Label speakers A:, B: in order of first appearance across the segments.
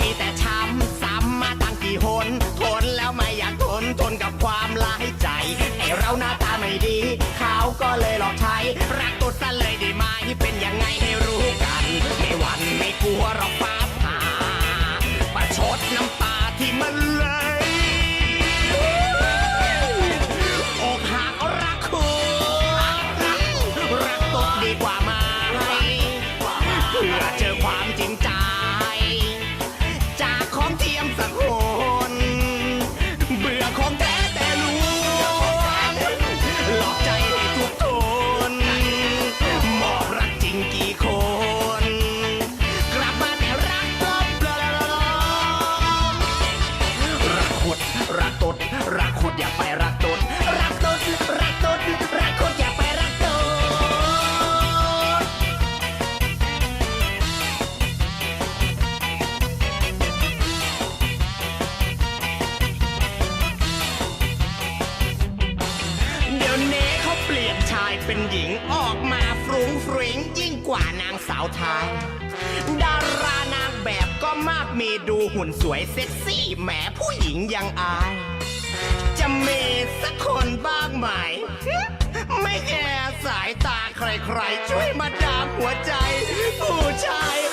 A: มีแต่ช้ำซ้ำมาตั้งกี่หนทนแล้วไม่อยากทนทนกับความร้ายใจไอเราหน้าตาไม่ดีเขาก็เลยหลอกใช้ รักตัดซะเลยได้ไหมเป็นยังไงให้รู้กัน ไม่หวั่นไม่กลัวรอกฟ้าผ่าประชดน้ำตาที่มันเลอกหักรักคุณรักตกดีกว่าไหมเพื่อเจอ รักตดรักตดรักตดรักขุดอย่าไปรักตดเดี๋ยวนี้เขาเปลี่ยนชายเป็นหญิงออกมาฟรุ้งฟริ้งยิ่งกว่านางสาวไทยดารานางแบบก็มากมีดูหุ่นสวยเซ็กซี่แหมผู้หญิงยังอาย จะมีสักคนบ้างไหม ไม่แคร์สายตาใครๆ ช่วยมาดามหัวใจ ผู้ชาย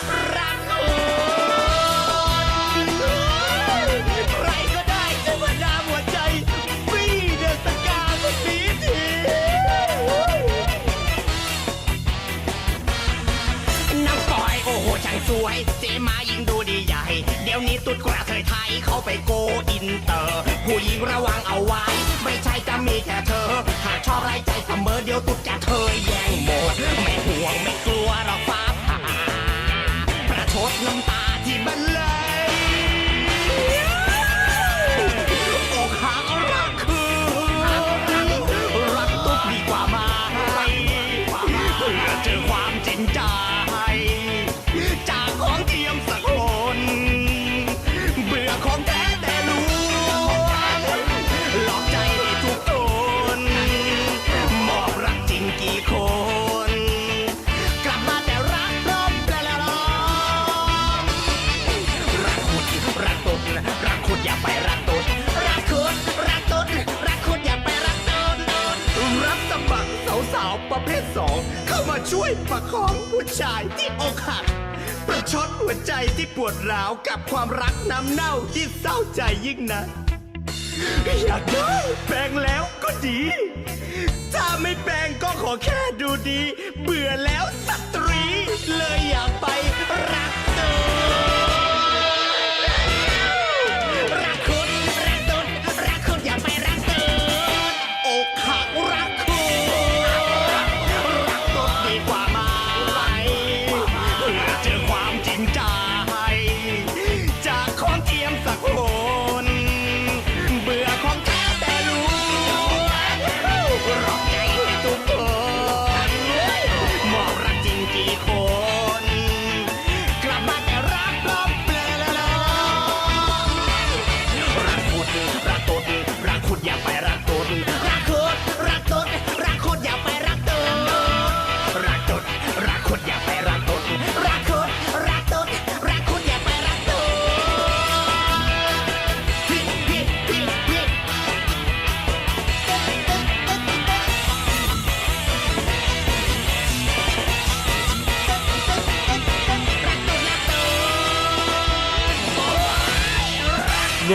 A: สวยเจมายิงดูดีใหญ่ เดี๋ยวนี้ตุ๊ดกระเทยไทยเขาไปโกอินเตอร์ ผู้หญิงระวังเอาไว้ ไม่ใช่จะมีแค่เธอ หากชอบไร้ใจเสมอเดี๋ยวตุ๊ดจะเธยแย่งหมด ไม่ห่วงไม่กลัวหรอกฟ้าผ่าประชดน้ำตาที่บันเลอ ประคองผู้ชายที่อกหัก ประชดหัวใจที่ปวดร้าวกับความรักน้ำเน่าที่เศร้าใจยิ่งนะอยากได้แปลงแล้วก็ดี ถ้าไม่แปลงก็ขอแค่ดูดี เบื่อแล้วสตรี เลยอยากไปรั
B: โย